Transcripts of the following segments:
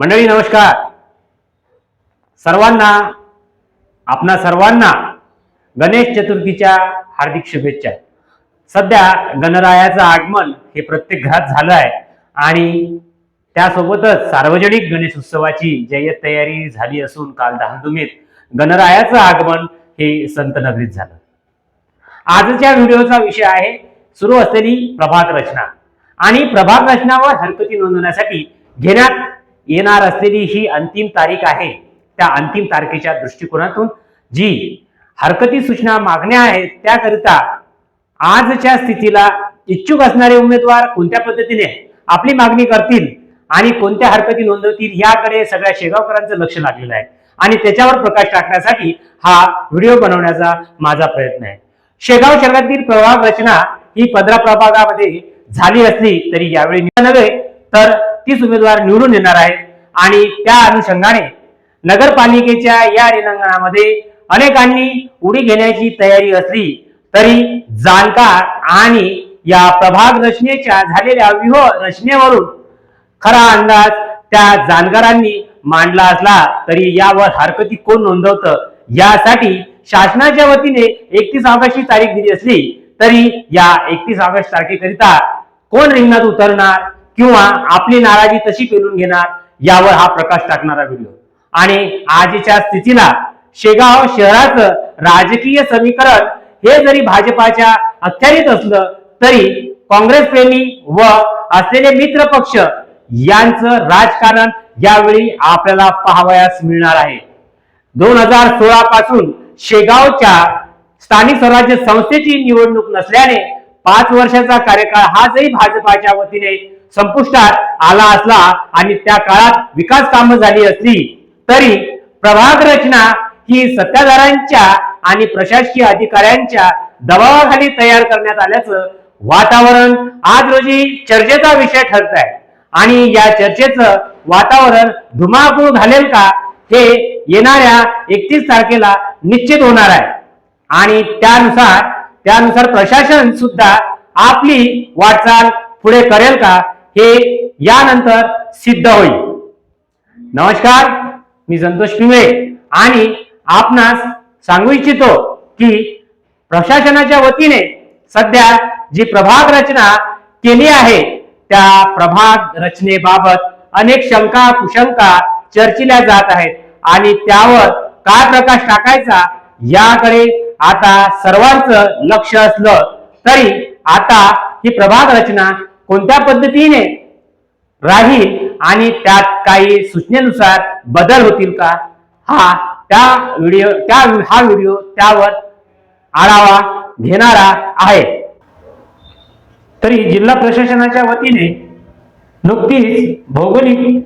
मंडळी नमस्कार. सर्वांना आपणा सर्वांना गणेश चतुर्थीच्या हार्दिक शुभेच्छा. सध्या गणरायाचं आगमन हे प्रत्येक घरात झालं आहे आणि त्यासोबतच सार्वजनिक गणेश उत्सवाची जय्यत तयारी झाली असून काल दहादुमीत गणरायाचं आगमन हे संत नगरीत झालं. आजच्या व्हिडिओचा विषय आहे सुरू असलेली प्रभाग रचना. आणि प्रभाग रचनावर हरकती नोंदवण्यासाठी घेण्यात येणार असलेली ही अंतिम तारीख आहे त्या अंतिम तारखेच्या दृष्टिकोनातून जी हरकती सूचना मागण्या आहेत त्याकरिता आजच्या स्थितीला इच्छुक असणारे उमेदवार कोणत्या पद्धतीने आपली मागणी करतील आणि कोणत्या हरकती नोंदवतील याकडे सगळ्या शेगावकरांचं लक्ष लागलेलं आहे. आणि त्याच्यावर प्रकाश टाकण्यासाठी हा व्हिडिओ बनवण्याचा माझा प्रयत्न आहे. शेगाव शहरातील प्रभाग रचना ही पंधरा प्रभागामध्ये झाली असली तरी यावेळी नव्हे तर तीस उमेदवार निवडून येणार आहेत आणि त्या अनुषंगाने नगरपालिकेच्या या रिंगणामध्ये अनेकांनी उडी घेण्याची तयारी असली तरी जाणकार आणि या प्रभाग रचनेच्या झालेल्या व्यूह रचनेवरून खरा अंदाज त्या जाणकारांनी मांडला असला तरी यावर हरकती कोण नोंदवतं? यासाठी शासनाच्या वतीने एकतीस ऑगस्ट ही तारीख दिली असली तरी या एकतीस ऑगस्ट तारखेकरिता कोण रिंगणात उतरणार? किंवा आपली नाराजी तशी पेरून घेणार यावर हा प्रकाश टाकणारा व्हिडिओ आणि आजच्या स्थितीला शेगाव शहराचं राजकीय समीकरण हे जरी भाजपाच्या अखत्यारीत असलं तरी काँग्रेस प्रेमी व असलेले मित्र पक्ष यांचं राजकारण यावेळी आपल्याला पाहावयास मिळणार आहे. दोन हजार सोळा पासून शेगावच्या स्थानिक स्वराज्य संस्थेची निवडणूक नसल्याने पाच वर्षाचा कार्यकाळ हा जरी भाजपाच्या वतीने संपुष्टात आला असला आणि त्या काळात विकास कामं झाली असली तरी प्रभाग रचना ही सत्ताधाऱ्यांच्या आणि प्रशासकीय अधिकाऱ्यांच्या दबावाखाली तयार करण्यात आल्याचं वातावरण आज रोजी चर्चेचा विषय ठरत आहे. आणि या चर्चेचं वातावरण धुमाकूळ घालेल का हे येणाऱ्या एकतीस तारखेला निश्चित होणार आहे. आणि त्यानुसार त्यानुसार प्रशासन सुद्धा आपली वाटचाल पुढे करेल का हे यानंतर सिद्ध होईल. नमस्कार मी संतोष पिंगळे आणि आपणास सांगू इच्छितो की प्रशासनाच्या वतीने सध्या जी प्रभाग रचना केली आहे त्या प्रभाग रचनेबाबत अनेक शंका कुशंका चर्चिल्या जात आहेत आणि त्यावर काय प्रकाश टाकायचा याकडे आता सर्वांचं लक्ष असलं तरी आता ही प्रभाग रचना कोणत्या पद्धतीने राहील आणि त्यात काही सूचनेनुसार बदल होतील का? हा त्या व्हिडिओ त्या हा व्हिडिओ त्यावर आढावा घेणारा आहे. तरी जिल्हा प्रशासनाच्या वतीने नुकतीच भौगोलिक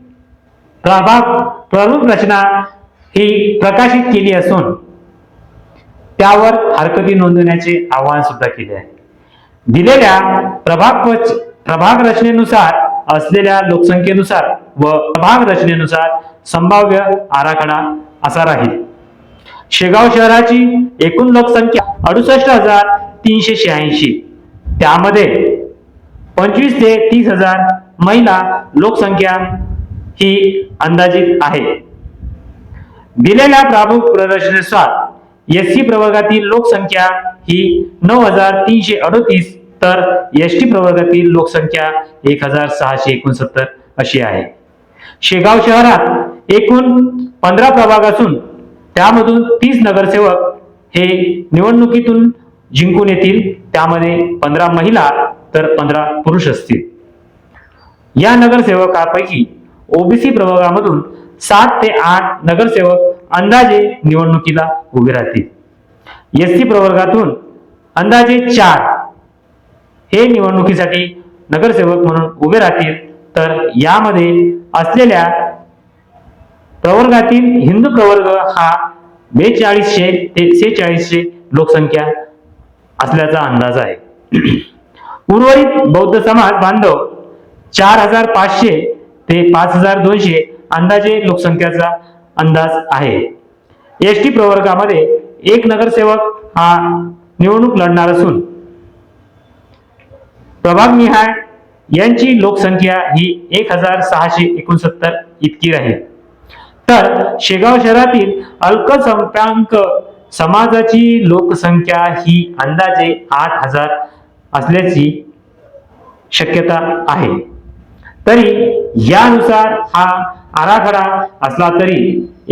प्रभाग प्रमुख रचना ही प्रकाशित केली असून त्यावर हरकती नोंदवण्याचे आवाहन सुद्धा केले आहे. दिलेल्या प्रभाग प्रभाग रचनेनुसार असलेल्या लोकसंख्येनुसार व प्रभाग रचनेनुसार संभाव्य आराखडा असा राहील. शेगाव शहराची एकूण लोकसंख्या अडुसष्ट हजार तीनशे शहाऐंशी. त्यामध्ये पंचवीस ते तीस हजार महिला लोकसंख्या ही अंदाजित आहे. दिलेल्या प्रमुख प्रदर्शनेनुसार एस सी प्रवर्गातील लोकसंख्या ही नऊ हजार तीनशे अडतीस तर एस टी प्रवर्गातील लोकसंख्या एक हजार सहाशे एकोणसत्तर अशी आहे. शेगाव शहरात एकूण पंधरा प्रभाग असून त्यामधून तीस नगरसेवक हे निवडणुकीतून जिंकून येतील. त्यामध्ये पंधरा महिला तर पंधरा पुरुष असतील. या नगरसेवकापैकी ओबीसी प्रभागामधून सात ते आठ नगरसेवक अंदाजे निवडणुकीला उभे राहतील. एस प्रवर्गातून अंदाजे चार हे निवडणुकीसाठी नगरसेवक म्हणून उभे राहतील. तर यामध्ये असलेल्या प्रवर्गातील हिंदू प्रवर्ग हा बेचाळीसशे ते सेहेचाळीसशे लोकसंख्या असल्याचा अंदाज आहे. उर्वरित बौद्ध समाज बांधव चार हजार पाचशे ते पाच हजार दोनशे अंदाजे लोकसंख्याचा अंदाज आहे. एस टी प्रवर्गामध्ये एक नगरसेवक हा निवडणूक लढणार असून प्रभाग निहाय यांची लोकसंख्या ही एक हजार सहाशे एकोणसत्तर इतकी राहील तर शेगाव शहरातील अल्पसंख्याक समाजाची लोकसंख्या ही अंदाजे आठ हजार असल्याची शक्यता आहे. तरी यानुसार हा आराखडा असला तरी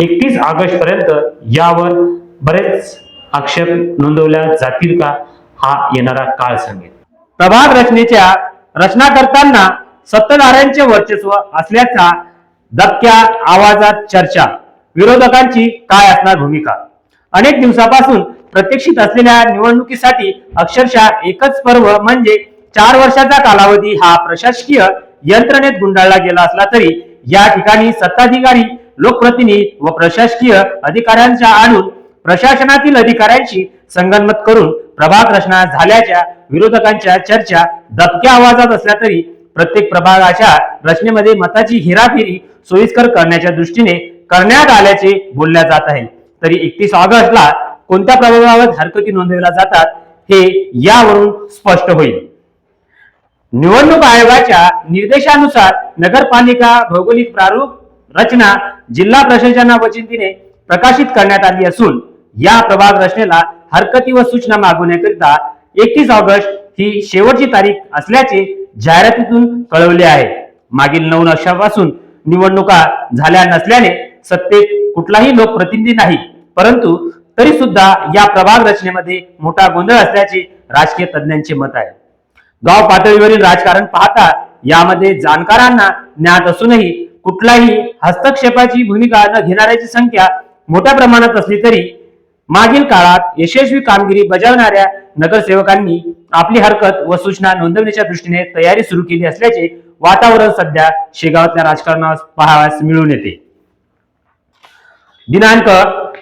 एकतीस ऑगस्ट पर्यंत यावर बरेच आक्षेप नोंदवल्या जातील का हा येणारा काळ सांगेल. प्रभाग रचनेच्या रचना करताना सत्ताधाऱ्यांचे वर्चस्व असल्याचा दबक्या आवाजात चर्चा. विरोधकांची काय असणार भूमिका? अनेक दिवसापासून प्रतीक्षित असलेल्या निवडणुकीसाठी अक्षरशः एकच पर्व म्हणजे चार वर्षाचा कालावधी हा प्रशासकीय यंत्रणेत गुंडाळला गेला असला तरी या ठिकाणी सत्ताधिकारी लोकप्रतिनिधी व प्रशासकीय अधिकाऱ्यांच्या आणून प्रशासनातील अधिकाऱ्यांशी संगनमत करून प्रभाग रचना झाल्याच्या विरोधकांच्या चर्चा दबक्या आवाजात असल्या तरी प्रत्येक प्रभागाच्या रचनेमध्ये मताची हेराफेरी सोयीस्कर करण्याच्या दृष्टीने करण्यात आल्याचे बोलल्या जात आहे. तरी एकतीस ऑगस्टला कोणत्या प्रभागावर हरकती नोंदवल्या जातात हे यावरून स्पष्ट होईल. निवडणूक आयोगाच्या निर्देशानुसार नगरपालिका भौगोलिक प्रारूप रचना जिल्हा प्रशासना वचिंतीने प्रकाशित करण्यात आली असून या प्रभाग रचनेला हरकती व सूचना मागवण्याकरिता एकतीस ऑगस्ट ही शेवटची तारीख असल्याचे जाहिरातीतून कळवले आहे. मागील नऊ वर्षापासून निवडणुका झाल्या नसल्याने सत्तेत कुठलाही लोकप्रतिनिधी नाही परंतु तरी सुद्धा या प्रभाग रचनेमध्ये मोठा गोंधळ असल्याचे राजकीय तज्ञांचे मत आहे. गाव पातळीवरील राजकारण पाहता यामध्ये जाणकारांना ज्ञात असूनही कुठलाही हस्तक्षेपाची भूमिका न घेणाऱ्याची संख्या मोठ्या प्रमाणात असली तरी मागील काळात यशस्वी कामगिरी बजावणाऱ्या नगरसेवकांनी आपली हरकत व सूचना नोंदवण्याच्या दृष्टीने तयारी सुरू केली असल्याचे वातावरण सध्या शेगावातल्या राजकारणास पाहावयास मिळून येते. दिनांक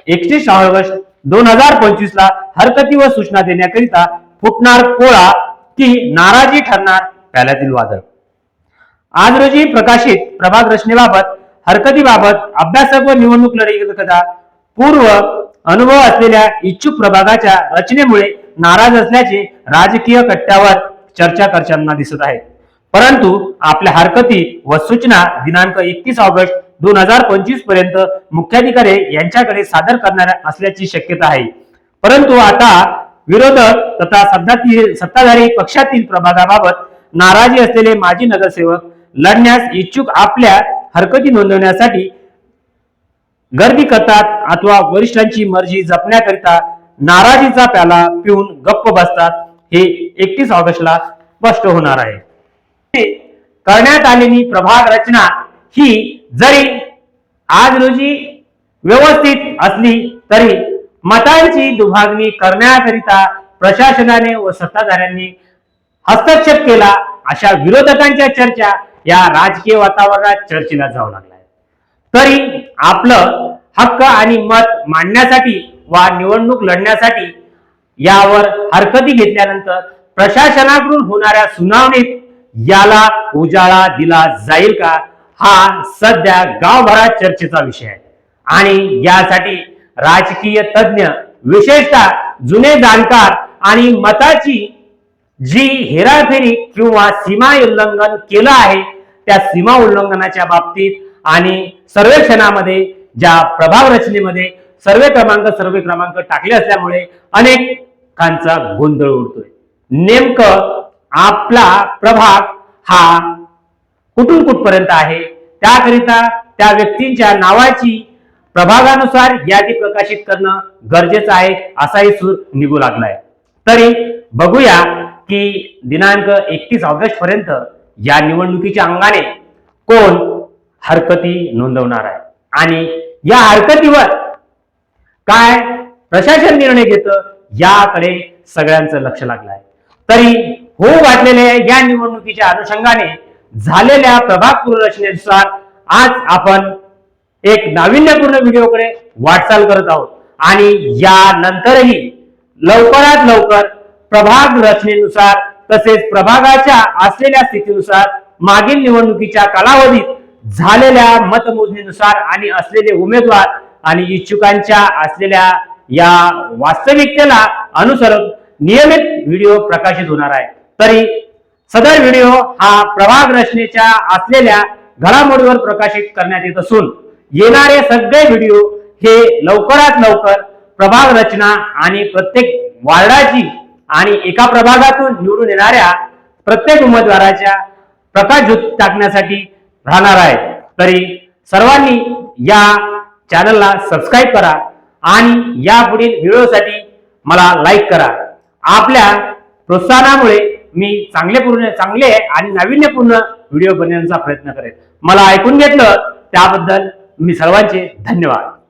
एकतीस ऑगस्ट दोन हजार पंचवीस ला हरकती व सूचना देण्याकरिता फुटणार पोळा की नाराजी ठरणार प्याल्यातील वादळ. आज रोजी प्रकाशित प्रभाग रचनेबाबत हरकतीबाबत अभ्यासक व निवडणूक लढवता पूर्व अनुभव असलेल्या इच्छुक प्रभागाच्या रचनेमुळे नाराज असल्याचे राजकीय कट्ट्यावर चर्चा करताना दिसत आहे परंतु आपल्या हरकती व सूचना दिनांक एकतीस ऑगस्ट दोन हजार पंचवीसपर्यंत मुख्याधिकारी यांच्याकडे सादर करणार असल्याची शक्यता आहे. परंतु आता विरोधक तथा सत्ताधारी सत्ताधारी पक्षातील प्रभागाबाबत नाराजी असलेले माजी नगरसेवक लढण्यास इच्छुक आपल्या हरकती नोंदवण्यासाठी गर्दी करतात अथवा वरिष्ठांची मर्जी जपण्याकरिता नाराजीचा प्याला पिऊन गप्प बसतात हे एकतीस ऑगस्टला स्पष्ट होणार आहे. करण्यात आलेली प्रभाग रचना ही जरी आज रोजी व्यवस्थित असली तरी मतांची दुभागणी करण्याकरिता प्रशासनाने व सत्ताधाऱ्यांनी हस्तक्षेप केला अशा विरोधकांच्या चर्चा या राजकीय वातावरणात चर्चेला जाऊ लागल्या तरी आपलं हक्क आणि मत मांडण्यासाठी वा निवडणूक लढण्यासाठी यावर हरकती घेतल्यानंतर प्रशासनाकडून होणाऱ्या सुनावणीत याला उजाळा दिला जाईल का? हा सध्या गावभरात चर्चेचा विषय आहे. आणि यासाठी राजकीय तज्ञ विशेषतः जुने जाणकार आणि मताची जी हेराफेरी किंवा सीमा उल्लंघन केलं आहे त्या सीमा उल्लंघनाच्या बाबतीत आणि सर्वेक्षणामध्ये ज्या प्रभाव रचनेमध्ये सर्वे क्रमांक सर्वे क्रमांक टाकले असल्यामुळे अनेकांचा गोंधळ उडतोय. नेमकं आपला प्रभाग हा कुठून कुठपर्यंत आहे? त्याकरिता त्या व्यक्तींच्या नावाची प्रभागानुसार यादी प्रकाशित करणं गरजेचं आहे असाही सूर निघू लागलाय. तरी बघूया की दिनांक एकतीस ऑगस्ट पर्यंत या निवडणुकीच्या अंगाने कोण हरकती नोंदवणार आहे? आणि या हरकतीवर काय प्रशासन निर्णय घेतं याकडे सगळ्यांचं लक्ष लागलं आहे तरी होऊ वाटलेल्या या निवडणुकीच्या अनुषंगाने झालेल्या प्रभाग पुनर्रचनेनुसार आज आपण एक नाविन्यपूर्ण व्हिडिओकडे वाटचाल करत आहोत. आणि यानंतरही लवकरात लवकर प्रभाग रचनेनुसार तसेच प्रभागाच्या असलेल्या स्थितीनुसार मागील निवडणुकीच्या कालावधीत झालेल्या मतमोजणीनुसार आणि असलेले उमेदवार आणि इच्छुकांच्या असलेल्या या वास्तविकतेला अनुसरून नियमित व्हिडिओ प्रकाशित होणार आहे. तरी सदर व्हिडिओ हा प्रभाग रचनेच्या असलेल्या घडामोडीवर प्रकाशित करण्यात येत असून येणारे सगळे व्हिडिओ हे लवकरात लवकर प्रभाग रचना आणि प्रत्येक वार्डाची आणि एका प्रभागातून निवडून येणाऱ्या प्रत्येक उमेदवाराच्या प्रकाश ज्योत टाकण्यासाठी राहणार आहे. तरी सर्वांनी या चॅनलला सबस्क्राईब करा आणि या पुढील व्हिडिओसाठी मला लाईक करा. आपल्या प्रोत्साहनामुळे मी चांगले पूर्ण चांगले आणि नाविन्यपूर्ण व्हिडिओ बनवण्याचा प्रयत्न करेन. मला ऐकून घेतलं त्याबद्दल मी सर्वांचे धन्यवाद.